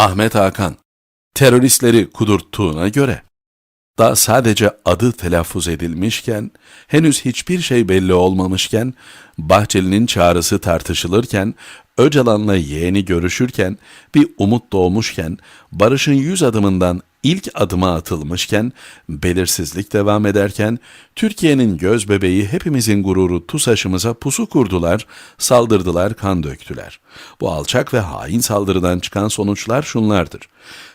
Ahmet Hakan, teröristleri kudurttuğuna göre, daha sadece adı telaffuz edilmişken, henüz hiçbir şey belli olmamışken, Bahçeli'nin çağrısı tartışılırken, Öcalan'la yeğeni görüşürken, bir umut doğmuşken, barışın yüz adımından ilk adıma atılmışken, belirsizlik devam ederken, Türkiye'nin göz bebeği hepimizin gururu TUSAŞ'ımıza pusu kurdular, saldırdılar, kan döktüler. Bu alçak ve hain saldırıdan çıkan sonuçlar şunlardır.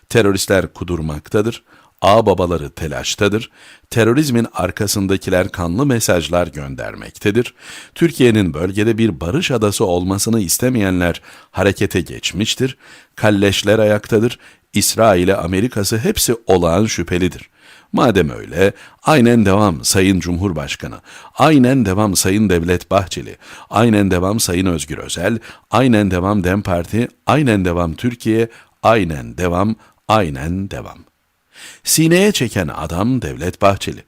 Teröristler kudurmaktadır, ağ babaları telaştadır, terörizmin arkasındakiler kanlı mesajlar göndermektedir, Türkiye'nin bölgede bir barış adası olmasını istemeyenler harekete geçmiştir, kalleşler ayaktadır, İsrail'e Amerika'sı hepsi olağan şüphelidir. Madem öyle, aynen devam Sayın Cumhurbaşkanı, aynen devam Sayın Devlet Bahçeli, aynen devam Sayın Özgür Özel, aynen devam Dem Parti, aynen devam Türkiye, aynen devam, aynen devam. Sineye çeken adam Devlet Bahçeli.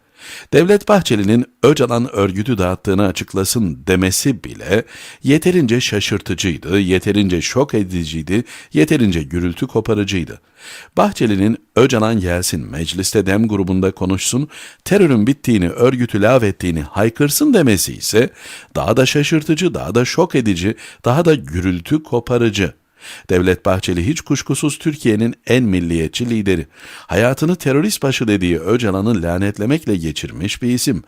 Devlet Bahçeli'nin Öcalan örgütü dağıttığını açıklasın demesi bile yeterince şaşırtıcıydı, yeterince şok ediciydi, yeterince gürültü koparıcıydı. Bahçeli'nin Öcalan gelsin mecliste dem grubunda konuşsun, terörün bittiğini, örgütü lağvettiğini haykırsın demesi ise daha da şaşırtıcı, daha da şok edici, daha da gürültü koparıcı. Devlet Bahçeli hiç kuşkusuz Türkiye'nin en milliyetçi lideri. Hayatını terörist başı dediği Öcalan'ı lanetlemekle geçirmiş bir isim.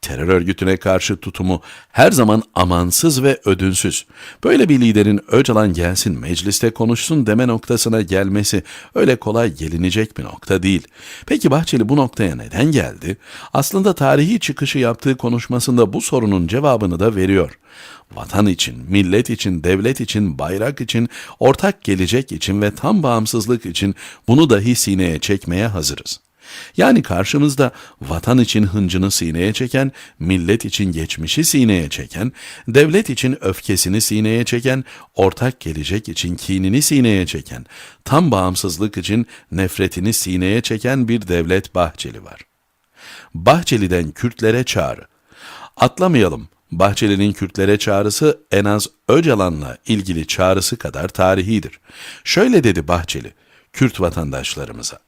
Terör örgütüne karşı tutumu her zaman amansız ve ödünsüz. Böyle bir liderin Öcalan gelsin mecliste konuşsun deme noktasına gelmesi öyle kolay gelinecek bir nokta değil. Peki Bahçeli bu noktaya neden geldi? Aslında tarihi çıkışı yaptığı konuşmasında bu sorunun cevabını da veriyor. Vatan için, millet için, devlet için, bayrak için, ortak gelecek için ve tam bağımsızlık için bunu dahi sineye çekmeye hazırız. Yani karşımızda vatan için hıncını sineye çeken, millet için geçmişi sineye çeken, devlet için öfkesini sineye çeken, ortak gelecek için kinini sineye çeken, tam bağımsızlık için nefretini sineye çeken bir devlet Bahçeli var. Bahçeli'den Kürtlere çağrı. Atlamayalım. Bahçeli'nin Kürtlere çağrısı en az Öcalan'la ilgili çağrısı kadar tarihidir. Şöyle dedi Bahçeli, Kürt vatandaşlarımıza.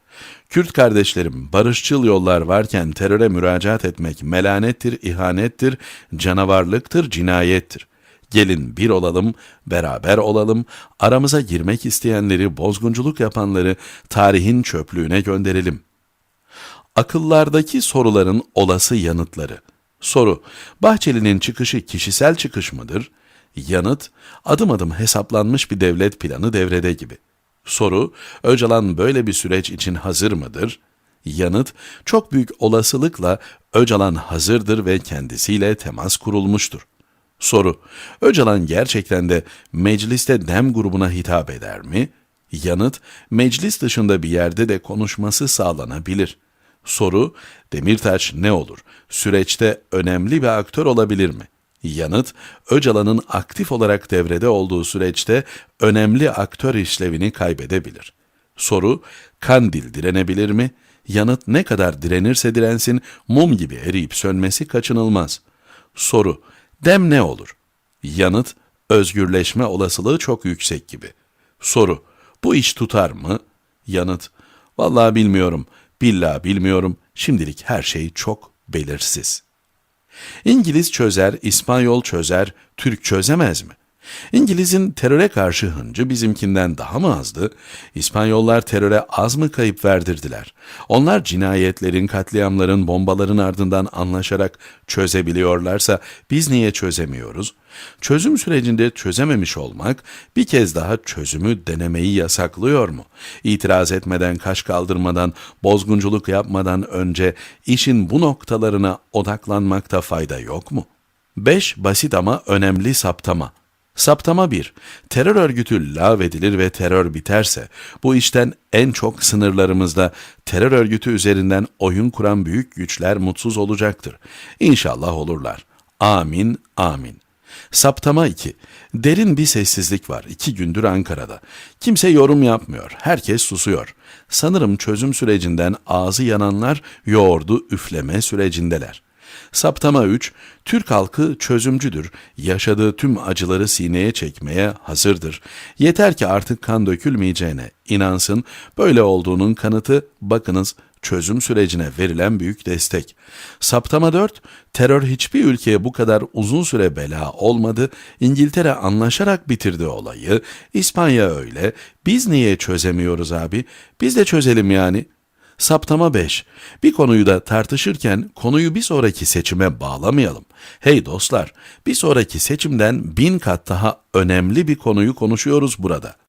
Kürt kardeşlerim, barışçıl yollar varken teröre müracaat etmek melanettir, ihanettir, canavarlıktır, cinayettir. Gelin bir olalım, beraber olalım, aramıza girmek isteyenleri, bozgunculuk yapanları tarihin çöplüğüne gönderelim. Akıllardaki soruların olası yanıtları. Soru, Bahçeli'nin çıkışı kişisel çıkış mıdır? Yanıt, adım adım hesaplanmış bir devlet planı devrede gibi. Soru, Öcalan böyle bir süreç için hazır mıdır? Yanıt, çok büyük olasılıkla Öcalan hazırdır ve kendisiyle temas kurulmuştur. Soru, Öcalan gerçekten de mecliste dem grubuna hitap eder mi? Yanıt, meclis dışında bir yerde de konuşması sağlanabilir. Soru, Demirtaş ne olur? Süreçte önemli bir aktör olabilir mi? Yanıt, Öcalan'ın aktif olarak devrede olduğu süreçte önemli aktör işlevini kaybedebilir. Soru, Kandil direnebilir mi? Yanıt ne kadar direnirse dirensin mum gibi eriyip sönmesi kaçınılmaz. Soru, dem ne olur? Yanıt, özgürleşme olasılığı çok yüksek gibi. Soru, bu iş tutar mı? Yanıt, vallahi bilmiyorum, billahi bilmiyorum, şimdilik her şey çok belirsiz. İngiliz çözer, İspanyol çözer, Türk çözemez mi? İngiliz'in teröre karşı hıncı bizimkinden daha mı azdı? İspanyollar teröre az mı kayıp verdirdiler? Onlar cinayetlerin, katliamların, bombaların ardından anlaşarak çözebiliyorlarsa biz niye çözemiyoruz? Çözüm sürecinde çözememiş olmak bir kez daha çözümü denemeyi yasaklıyor mu? İtiraz etmeden, kaş kaldırmadan, bozgunculuk yapmadan önce işin bu noktalarına odaklanmakta fayda yok mu? 5. Basit ama önemli saptama. Saptama 1. Terör örgütü lağvedilir ve terör biterse, bu işten en çok sınırlarımızda terör örgütü üzerinden oyun kuran büyük güçler mutsuz olacaktır. İnşallah olurlar. Amin, amin. Saptama 2. Derin bir sessizlik var iki gündür Ankara'da. Kimse yorum yapmıyor, herkes susuyor. Sanırım çözüm sürecinden ağzı yananlar yoğurdu üfleme sürecindeler. Saptama 3, Türk halkı çözümcüdür. Yaşadığı tüm acıları sineye çekmeye hazırdır. Yeter ki artık kan dökülmeyeceğine inansın. Böyle olduğunun kanıtı bakınız çözüm sürecine verilen büyük destek. Saptama 4, terör hiçbir ülkeye bu kadar uzun süre bela olmadı. İngiltere anlaşarak bitirdi olayı. İspanya öyle. Biz niye çözemiyoruz abi? Biz de çözelim yani. Saptama 5. Bir konuyu da tartışırken konuyu bir sonraki seçime bağlamayalım. Hey dostlar, bir sonraki seçimden bin kat daha önemli bir konuyu konuşuyoruz burada.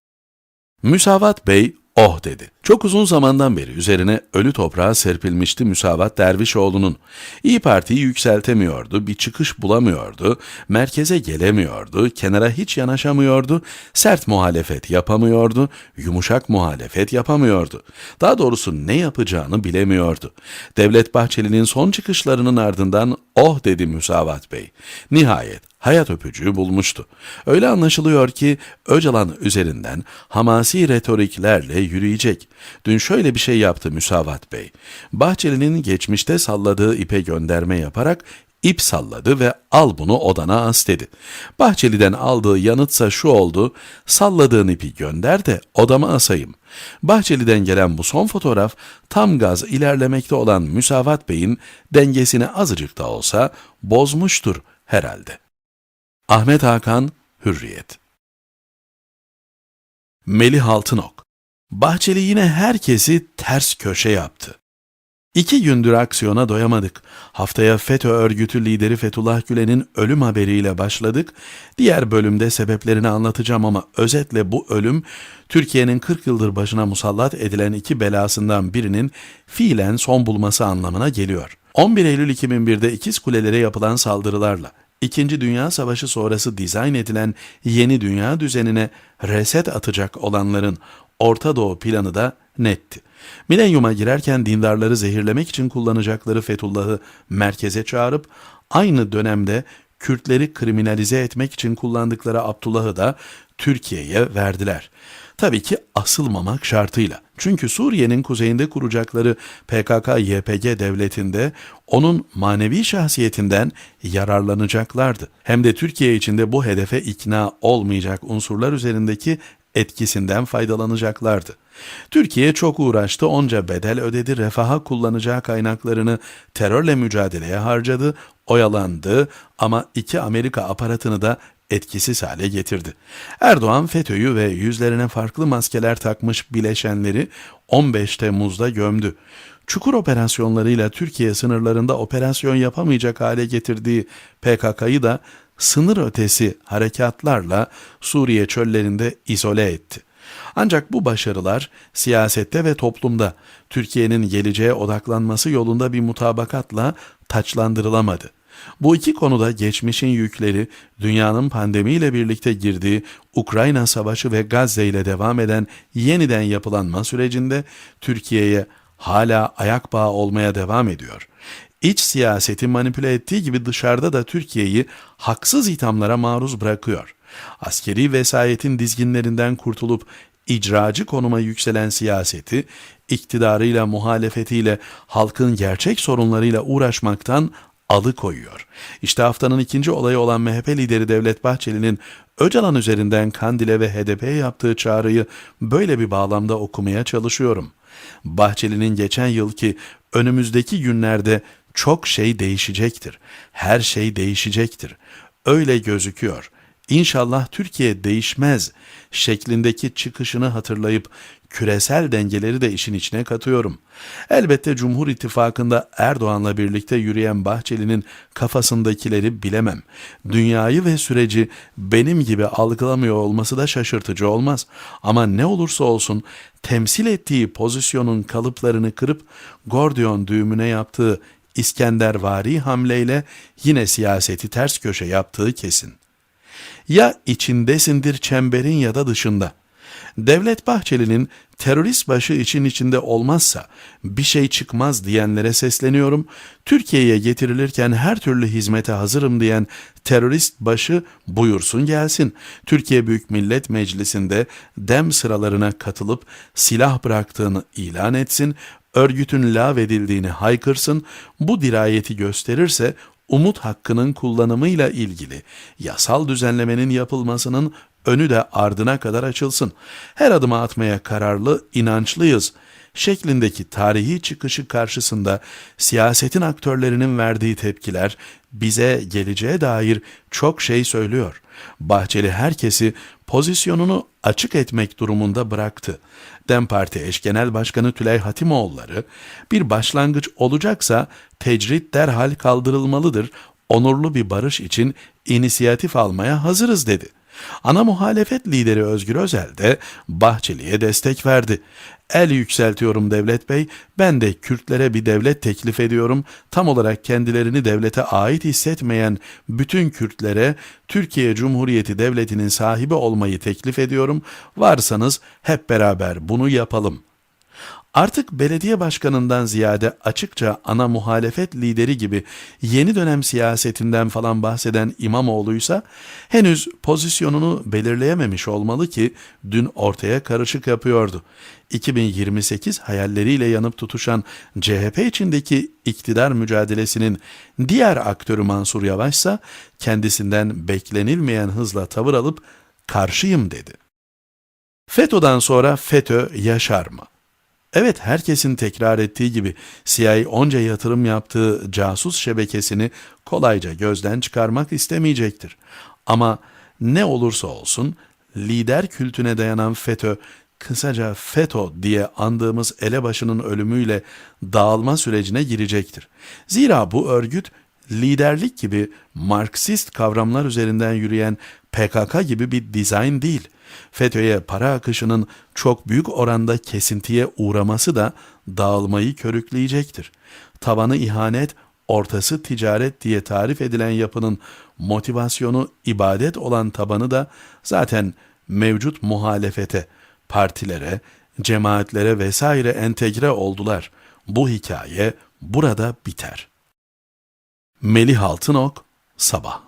Müsavat Bey oh dedi. Çok uzun zamandan beri üzerine ölü toprağa serpilmişti Müsavat Dervişoğlu'nun. İyi Parti'yi yükseltemiyordu, bir çıkış bulamıyordu, merkeze gelemiyordu, kenara hiç yanaşamıyordu, sert muhalefet yapamıyordu, yumuşak muhalefet yapamıyordu. Daha doğrusu ne yapacağını bilemiyordu. Devlet Bahçeli'nin son çıkışlarının ardından oh dedi Müsavat Bey. Nihayet hayat öpücüğü bulmuştu. Öyle anlaşılıyor ki Öcalan üzerinden hamasi retoriklerle yürüyecek. Dün şöyle bir şey yaptı Müsavat Bey. Bahçeli'nin geçmişte salladığı ipe gönderme yaparak ip salladı ve al bunu odana as dedi. Bahçeli'den aldığı yanıtsa şu oldu, salladığın ipi gönder de odama asayım. Bahçeli'den gelen bu son fotoğraf tam gaz ilerlemekte olan Müsavat Bey'in dengesini azıcık da olsa bozmuştur herhalde. Ahmet Hakan, Hürriyet Melih Altınok Bahçeli yine herkesi ters köşe yaptı. İki gündür aksiyona doyamadık. Haftaya FETÖ örgütü lideri Fethullah Gülen'in ölüm haberiyle başladık. Diğer bölümde sebeplerini anlatacağım ama özetle bu ölüm Türkiye'nin 40 yıldır başına musallat edilen iki belasından birinin fiilen son bulması anlamına geliyor. 11 Eylül 2001'de ikiz kulelere yapılan saldırılarla İkinci Dünya Savaşı sonrası dizayn edilen yeni dünya düzenine reset atacak olanların Orta Doğu planı da netti. Milenyuma girerken dindarları zehirlemek için kullanacakları Fethullah'ı merkeze çağırıp aynı dönemde Kürtleri kriminalize etmek için kullandıkları Abdullah'ı da Türkiye'ye verdiler. Tabii ki asılmamak şartıyla. Çünkü Suriye'nin kuzeyinde kuracakları PKK-YPG devletinde onun manevi şahsiyetinden yararlanacaklardı. Hem de Türkiye içinde bu hedefe ikna olmayacak unsurlar üzerindeki etkisinden faydalanacaklardı. Türkiye çok uğraştı, onca bedel ödedi, refaha kullanacağı kaynaklarını terörle mücadeleye harcadı, oyalandı ama iki Amerika aparatını da etkisiz hale getirdi. Erdoğan FETÖ'yü ve yüzlerine farklı maskeler takmış bileşenleri 15 Temmuz'da gömdü. Çukur operasyonlarıyla Türkiye sınırlarında operasyon yapamayacak hale getirdiği PKK'yı da sınır ötesi harekatlarla Suriye çöllerinde izole etti. Ancak bu başarılar siyasette ve toplumda Türkiye'nin geleceğe odaklanması yolunda bir mutabakatla taçlandırılamadı. Bu iki konuda geçmişin yükleri dünyanın pandemiyle birlikte girdiği Ukrayna Savaşı ve Gazze ile devam eden yeniden yapılanma sürecinde Türkiye'ye hala ayak bağı olmaya devam ediyor. İç siyaseti manipüle ettiği gibi dışarıda da Türkiye'yi haksız ithamlara maruz bırakıyor. Askeri vesayetin dizginlerinden kurtulup icracı konuma yükselen siyaseti, iktidarıyla, muhalefetiyle, halkın gerçek sorunlarıyla uğraşmaktan alıkoyuyor. İşte haftanın ikinci olayı olan MHP lideri Devlet Bahçeli'nin Öcalan üzerinden Kandil'e ve HDP'ye yaptığı çağrıyı böyle bir bağlamda okumaya çalışıyorum. Bahçeli'nin geçen yılki önümüzdeki günlerde çok şey değişecektir. Her şey değişecektir. Öyle gözüküyor. İnşallah Türkiye değişmez şeklindeki çıkışını hatırlayıp küresel dengeleri de işin içine katıyorum. Elbette Cumhur İttifakı'nda Erdoğan'la birlikte yürüyen Bahçeli'nin kafasındakileri bilemem. Dünyayı ve süreci benim gibi algılamıyor olması da şaşırtıcı olmaz. Ama ne olursa olsun temsil ettiği pozisyonun kalıplarını kırıp Gordiyon düğümüne yaptığı İskendervari hamleyle yine siyaseti ters köşe yaptığı kesin. Ya içindesindir çemberin ya da dışında. Devlet Bahçeli'nin terörist başı için içinde olmazsa bir şey çıkmaz diyenlere sesleniyorum. Türkiye'ye getirilirken her türlü hizmete hazırım diyen terörist başı buyursun gelsin. Türkiye Büyük Millet Meclisi'nde dem sıralarına katılıp silah bıraktığını ilan etsin örgütün lağvedildiğini haykırsın, bu dirayeti gösterirse umut hakkının kullanımıyla ilgili yasal düzenlemenin yapılmasının önü de ardına kadar açılsın. Her adıma atmaya kararlı, inançlıyız şeklindeki tarihi çıkışı karşısında siyasetin aktörlerinin verdiği tepkiler bize geleceğe dair çok şey söylüyor. Bahçeli herkesi pozisyonunu açık etmek durumunda bıraktı. Dem Parti eş genel başkanı Tülay Hatimoğulları bir başlangıç olacaksa tecrit derhal kaldırılmalıdır. Onurlu bir barış için inisiyatif almaya hazırız dedi. Ana muhalefet lideri Özgür Özel de Bahçeli'ye destek verdi. El yükseltiyorum devlet bey, ben de Kürtlere bir devlet teklif ediyorum. Tam olarak kendilerini devlete ait hissetmeyen bütün Kürtlere Türkiye Cumhuriyeti Devleti'nin sahibi olmayı teklif ediyorum. Varsanız hep beraber bunu yapalım.'' Artık belediye başkanından ziyade açıkça ana muhalefet lideri gibi yeni dönem siyasetinden falan bahseden İmamoğlu'ysa henüz pozisyonunu belirleyememiş olmalı ki dün ortaya karışık yapıyordu. 2028 hayalleriyle yanıp tutuşan CHP içindeki iktidar mücadelesinin diğer aktörü Mansur Yavaş ise kendisinden beklenilmeyen hızla tavır alıp karşıyım dedi. FETÖ'den sonra FETÖ yaşar mı? Evet herkesin tekrar ettiği gibi CIA onca yatırım yaptığı casus şebekesini kolayca gözden çıkarmak istemeyecektir. Ama ne olursa olsun lider kültüne dayanan FETÖ kısaca FETÖ diye andığımız elebaşının ölümüyle dağılma sürecine girecektir. Zira bu örgüt liderlik gibi Marksist kavramlar üzerinden yürüyen PKK gibi bir dizayn değil. FETÖ'ye para akışının çok büyük oranda kesintiye uğraması da dağılmayı körükleyecektir. Tabanı ihanet, ortası ticaret diye tarif edilen yapının motivasyonu ibadet olan tabanı da zaten mevcut muhalefete, partilere, cemaatlere vesaire entegre oldular. Bu hikaye burada biter. Melih Altınok, Sabah